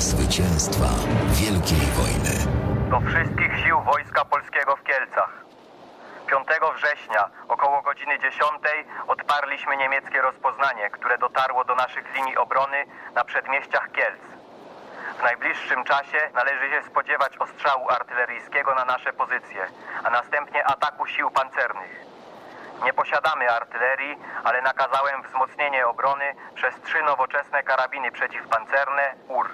zwycięstwa Wielkiej Wojny. Do wszystkich sił Wojska Polskiego w Kielcach. 5 września około godziny 10 odparliśmy niemieckie rozpoznanie, które dotarło do naszych linii obrony na przedmieściach Kielc. W najbliższym czasie należy się spodziewać ostrzału artyleryjskiego na nasze pozycje, a następnie ataku sił pancernych. Nie posiadamy artylerii, ale nakazałem wzmocnienie obrony przez trzy nowoczesne karabiny przeciwpancerne UR.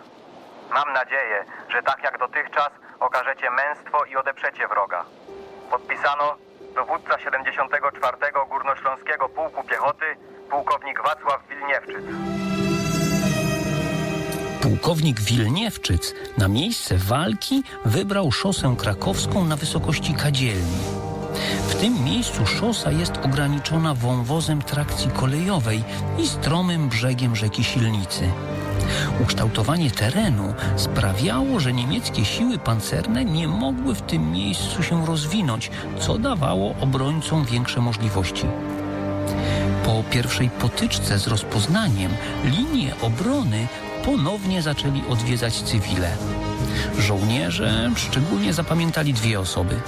Mam nadzieję, że tak jak dotychczas okażecie męstwo i odeprzecie wroga. Podpisano dowódca 74. Górnośląskiego Pułku Piechoty, pułkownik Wacław Wilniewczyc. Pułkownik Wilniewczyc na miejsce walki wybrał szosę krakowską na wysokości Kadzielni. W tym miejscu szosa jest ograniczona wąwozem trakcji kolejowej i stromym brzegiem rzeki Silnicy. Ukształtowanie terenu sprawiało, że niemieckie siły pancerne nie mogły w tym miejscu się rozwinąć, co dawało obrońcom większe możliwości. Po pierwszej potyczce z rozpoznaniem linię obrony ponownie zaczęli odwiedzać cywile. Żołnierze szczególnie zapamiętali dwie osoby: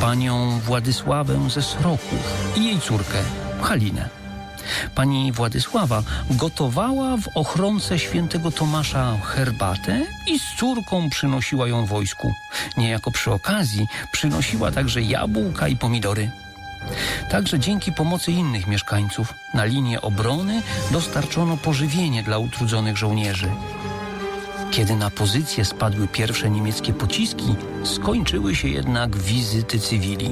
panią Władysławę ze Sroków i jej córkę Halinę. Pani Władysława gotowała w ochronce świętego Tomasza herbatę i z córką przynosiła ją wojsku. Niejako przy okazji przynosiła także jabłka i pomidory. Także dzięki pomocy innych mieszkańców na linię obrony dostarczono pożywienie dla utrudzonych żołnierzy. Kiedy na pozycję spadły pierwsze niemieckie pociski, skończyły się jednak wizyty cywili.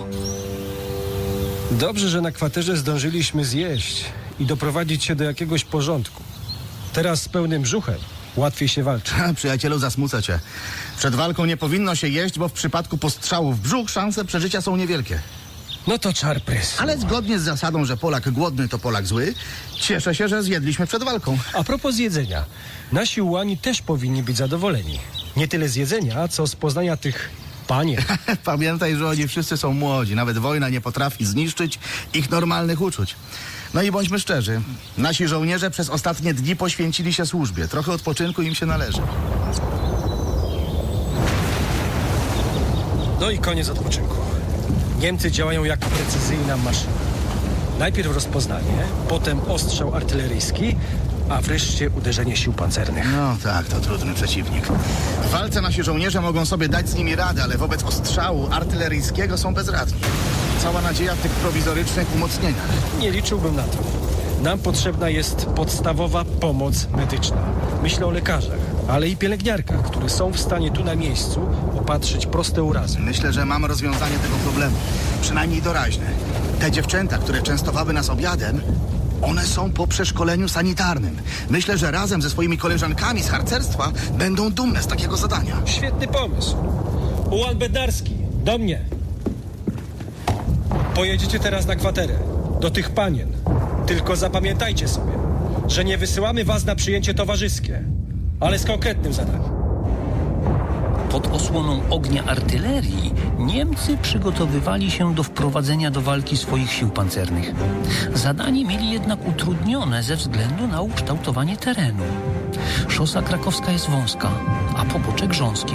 Dobrze, że na kwaterze zdążyliśmy zjeść i doprowadzić się do jakiegoś porządku. Teraz z pełnym brzuchem łatwiej się walczy. Przyjacielu, zasmucę cię. Przed walką nie powinno się jeść, bo w przypadku postrzału w brzuch szanse przeżycia są niewielkie. No to czarprys. Ale zgodnie z zasadą, że Polak głodny to Polak zły, cieszę się, że zjedliśmy przed walką. A propos jedzenia. Nasi ułani też powinni być zadowoleni. Nie tyle z jedzenia, co z poznania tych panien. Pamiętaj, że oni wszyscy są młodzi. Nawet wojna nie potrafi zniszczyć ich normalnych uczuć. No i bądźmy szczerzy. Nasi żołnierze przez ostatnie dni poświęcili się służbie. Trochę odpoczynku im się należy. No i koniec odpoczynku. Niemcy działają jak precyzyjna maszyna. Najpierw rozpoznanie, potem ostrzał artyleryjski, a wreszcie uderzenie sił pancernych. No tak, to trudny przeciwnik. W walce nasi żołnierze mogą sobie dać z nimi radę, ale wobec ostrzału artyleryjskiego są bezradni. Cała nadzieja w tych prowizorycznych umocnieniach. Nie liczyłbym na to. Nam potrzebna jest podstawowa pomoc medyczna. Myślę o lekarzach, ale i pielęgniarkach, które są w stanie tu na miejscu opatrzyć proste urazy. Myślę, że mam rozwiązanie tego problemu. Przynajmniej doraźne. Te dziewczęta, które częstowały nas obiadem, one są po przeszkoleniu sanitarnym. Myślę, że razem ze swoimi koleżankami z harcerstwa będą dumne z takiego zadania. Świetny pomysł. Ułan Bednarski, do mnie. Pojedziecie teraz na kwaterę. Do tych panien. Tylko zapamiętajcie sobie, że nie wysyłamy was na przyjęcie towarzyskie, ale z konkretnym zadaniem. Pod osłoną ognia artylerii Niemcy przygotowywali się do wprowadzenia do walki swoich sił pancernych. Zadanie mieli jednak utrudnione ze względu na ukształtowanie terenu. Szosa krakowska jest wąska, a pobocze grząskie.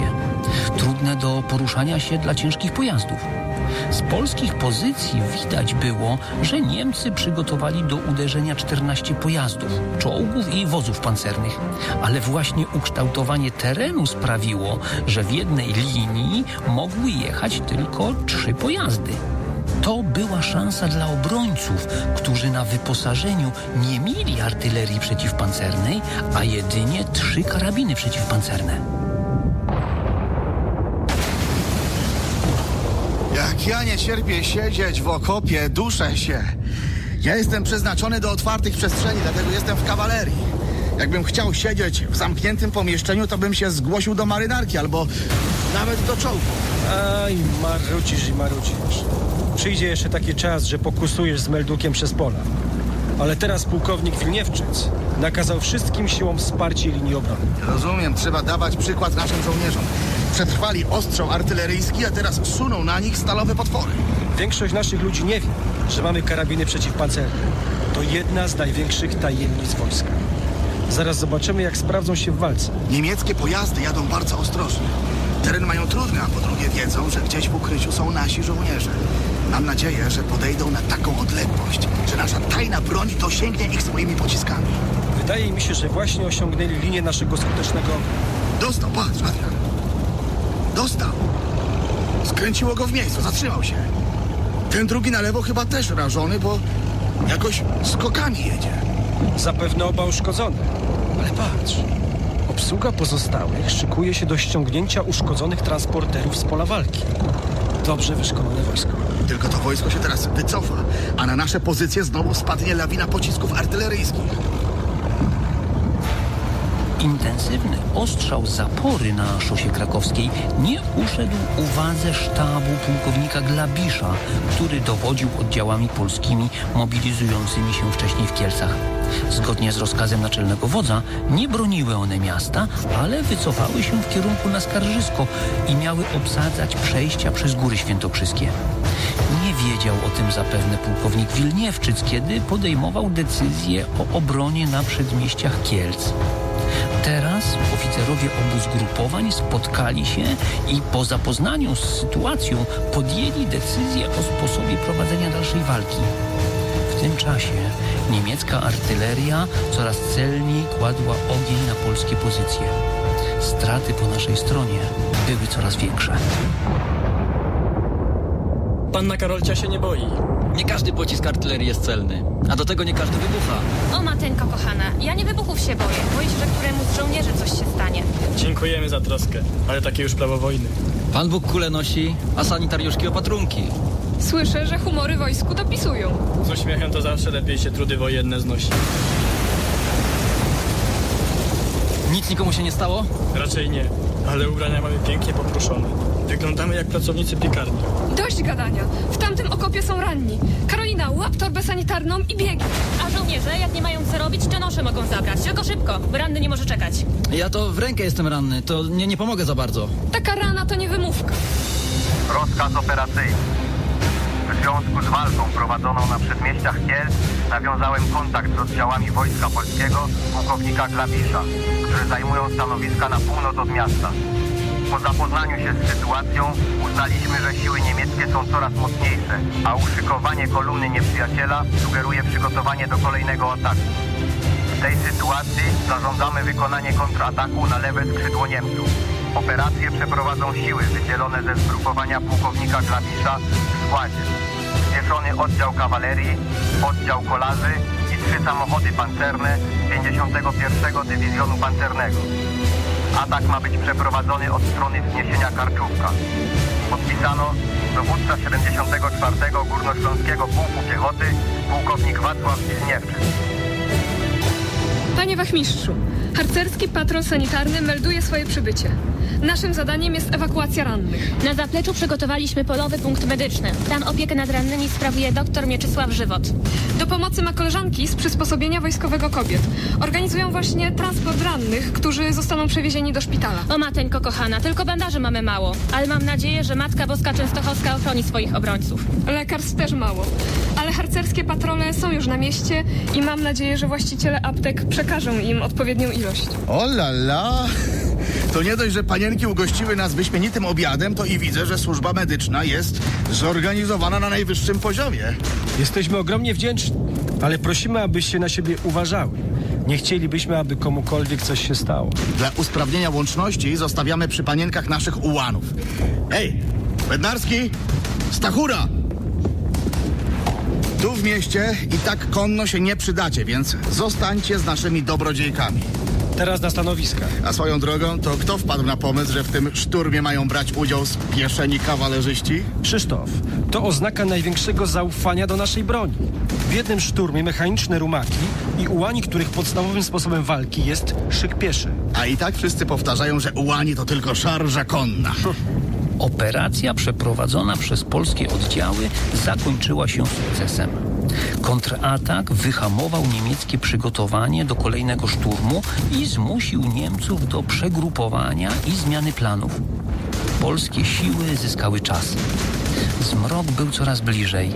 Trudne do poruszania się dla ciężkich pojazdów. Z polskich pozycji widać było, że Niemcy przygotowali do uderzenia 14 pojazdów, czołgów i wozów pancernych. Ale właśnie ukształtowanie terenu sprawiło, że w jednej linii mogły jechać tylko trzy pojazdy. To była szansa dla obrońców, którzy na wyposażeniu nie mieli artylerii przeciwpancernej, a jedynie trzy karabiny przeciwpancerne. Jak ja nie cierpię siedzieć w okopie, duszę się. Ja jestem przeznaczony do otwartych przestrzeni, dlatego jestem w kawalerii. Jakbym chciał siedzieć w zamkniętym pomieszczeniu, to bym się zgłosił do marynarki albo nawet do czołgu. Aj, marudzisz i marudzisz. Przyjdzie jeszcze taki czas, że pokusujesz z meldukiem przez pola. Ale teraz pułkownik Wilniewczyc nakazał wszystkim siłom wsparcie linii obrony. Rozumiem, trzeba dawać przykład naszym żołnierzom. Przetrwali ostrzał artyleryjski, a teraz suną na nich stalowe potwory. Większość naszych ludzi nie wie, że mamy karabiny przeciwpancerne. To jedna z największych tajemnic wojska. Zaraz zobaczymy, jak sprawdzą się w walce. Niemieckie pojazdy jadą bardzo ostrożnie. Teren mają trudny, a po drugie wiedzą, że gdzieś w ukryciu są nasi żołnierze. Mam nadzieję, że podejdą na taką odległość, że nasza tajna broń dosięgnie ich swoimi pociskami. Wydaje mi się, że właśnie osiągnęli linię naszego skutecznego ognia. Dostał, patrz, Adrian. Dostał. Skręciło go w miejscu, zatrzymał się. Ten drugi na lewo chyba też rażony, bo jakoś skokami jedzie. Zapewne oba uszkodzone. Ale patrz. Obsługa pozostałych szykuje się do ściągnięcia uszkodzonych transporterów z pola walki. Dobrze wyszkolone wojsko. Tylko to wojsko się teraz wycofa, a na nasze pozycje znowu spadnie lawina pocisków artyleryjskich. Intensywny ostrzał zapory na szosie krakowskiej nie uszedł uwadze sztabu pułkownika Glabisza, który dowodził oddziałami polskimi mobilizującymi się wcześniej w Kielcach. Zgodnie z rozkazem naczelnego wodza nie broniły one miasta, ale wycofały się w kierunku na Skarżysko i miały obsadzać przejścia przez Góry Świętokrzyskie. Nie wiedział o tym zapewne pułkownik Wilniewczyc, kiedy podejmował decyzję o obronie na przedmieściach Kielc. Teraz oficerowie obu zgrupowań spotkali się i po zapoznaniu z sytuacją podjęli decyzję o sposobie prowadzenia dalszej walki. W tym czasie niemiecka artyleria coraz celniej kładła ogień na polskie pozycje. Straty po naszej stronie były coraz większe. Panna Karolcia się nie boi. Nie każdy pocisk artylerii jest celny, a do tego nie każdy wybucha. O mateńko kochana, ja nie wybuchów się boję. Boję się, że któremuś z żołnierzy coś się stanie. Dziękujemy za troskę, ale takie już prawo wojny. Pan Bóg kule nosi, a sanitariuszki opatrunki. Słyszę, że humory wojsku dopisują. Z uśmiechem to zawsze lepiej się trudy wojenne znosi. Nic nikomu się nie stało? Raczej nie, ale ubrania mamy pięknie popruszone. Wyglądamy jak pracownicy piekarni. Dość gadania. W tamtym okopie są ranni. Karolina, łap torbę sanitarną i biegi. A żołnierze, jak nie mają co robić, to nosze mogą zabrać. Tylko szybko, bo ranny nie może czekać. Ja to w rękę jestem ranny, to nie, nie pomogę za bardzo. Taka rana to nie wymówka. Rozkaz operacyjny. W związku z walką prowadzoną na przedmieściach Kielc nawiązałem kontakt z oddziałami Wojska Polskiego pułkownika Glabisza, które zajmują stanowiska na północ od miasta. Po zapoznaniu się z sytuacją uznaliśmy, że siły niemieckie są coraz mocniejsze, a uszykowanie kolumny nieprzyjaciela sugeruje przygotowanie do kolejnego ataku. W tej sytuacji zarządzamy wykonanie kontrataku na lewe skrzydło Niemców. Operację przeprowadzą siły wydzielone ze zgrupowania pułkownika Glabisza w składzie. Zwieszony oddział kawalerii, oddział kolarzy i trzy samochody pancerne 51 Dywizjonu Pancernego. Atak ma być przeprowadzony od strony wzniesienia Karczówka. Podpisano dowódca 74 Górnośląskiego Pułku Piechoty, pułkownik Wacław Wilniewczyk. Panie wachmistrzu, harcerski patrol sanitarny melduje swoje przybycie. Naszym zadaniem jest ewakuacja rannych. Na zapleczu przygotowaliśmy polowy punkt medyczny. Tam opiekę nad rannymi sprawuje dr Mieczysław Żywot. Do pomocy ma koleżanki z przysposobienia wojskowego kobiet. Organizują właśnie transport rannych, którzy zostaną przewiezieni do szpitala. O mateńko kochana, tylko bandaży mamy mało. Ale mam nadzieję, że Matka Boska Częstochowska ochroni swoich obrońców. Lekarstw też mało. Ale harcerskie patrole są już na mieście i mam nadzieję, że właściciele aptek przekażą im odpowiednią ilość. O la la! To nie dość, że panienki ugościły nas wyśmienitym obiadem, to i widzę, że służba medyczna jest zorganizowana na najwyższym poziomie. Jesteśmy ogromnie wdzięczni, ale prosimy, abyście na siebie uważały. Nie chcielibyśmy, aby komukolwiek coś się stało. Dla usprawnienia łączności zostawiamy przy panienkach naszych ułanów. Ej, Bednarski, Stachura! Tu w mieście i tak konno się nie przydacie, więc zostańcie z naszymi dobrodziejkami. Teraz na stanowiska. A swoją drogą, to kto wpadł na pomysł, że w tym szturmie mają brać udział spieszeni kawalerzyści? Krzysztof, to oznaka największego zaufania do naszej broni. W jednym szturmie mechaniczne rumaki i ułani, których podstawowym sposobem walki jest szyk pieszy. A i tak wszyscy powtarzają, że ułani to tylko szarża konna. Operacja przeprowadzona przez polskie oddziały zakończyła się sukcesem. Kontratak wyhamował niemieckie przygotowanie do kolejnego szturmu i zmusił Niemców do przegrupowania i zmiany planów. Polskie siły zyskały czas. Zmrok był coraz bliżej,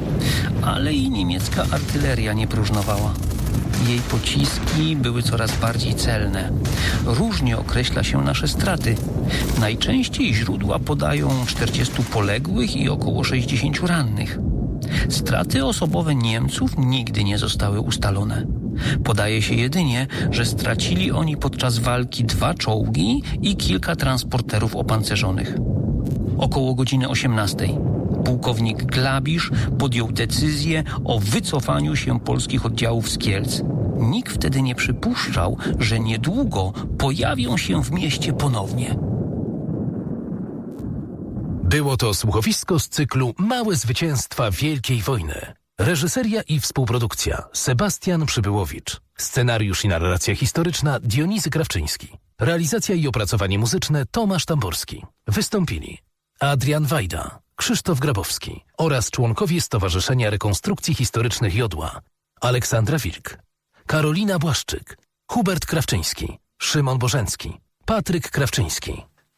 ale i niemiecka artyleria nie próżnowała. Jej pociski były coraz bardziej celne. Różnie określa się nasze straty. Najczęściej źródła podają 40 poległych i około 60 rannych. Straty osobowe Niemców nigdy nie zostały ustalone. Podaje się jedynie, że stracili oni podczas walki dwa czołgi i kilka transporterów opancerzonych. Około godziny 18 pułkownik Glabisz podjął decyzję o wycofaniu się polskich oddziałów z Kielc. Nikt wtedy nie przypuszczał, że niedługo pojawią się w mieście ponownie. Było to słuchowisko z cyklu Małe zwycięstwa Wielkiej Wojny. Reżyseria i współprodukcja Sebastian Przybyłowicz. Scenariusz i narracja historyczna Dionizy Krawczyński. Realizacja i opracowanie muzyczne Tomasz Tamborski. Wystąpili Adrian Wajda, Krzysztof Grabowski oraz członkowie Stowarzyszenia Rekonstrukcji Historycznych Jodła Aleksandra Wilk, Karolina Błaszczyk, Hubert Krawczyński, Szymon Bożencki, Patryk Krawczyński.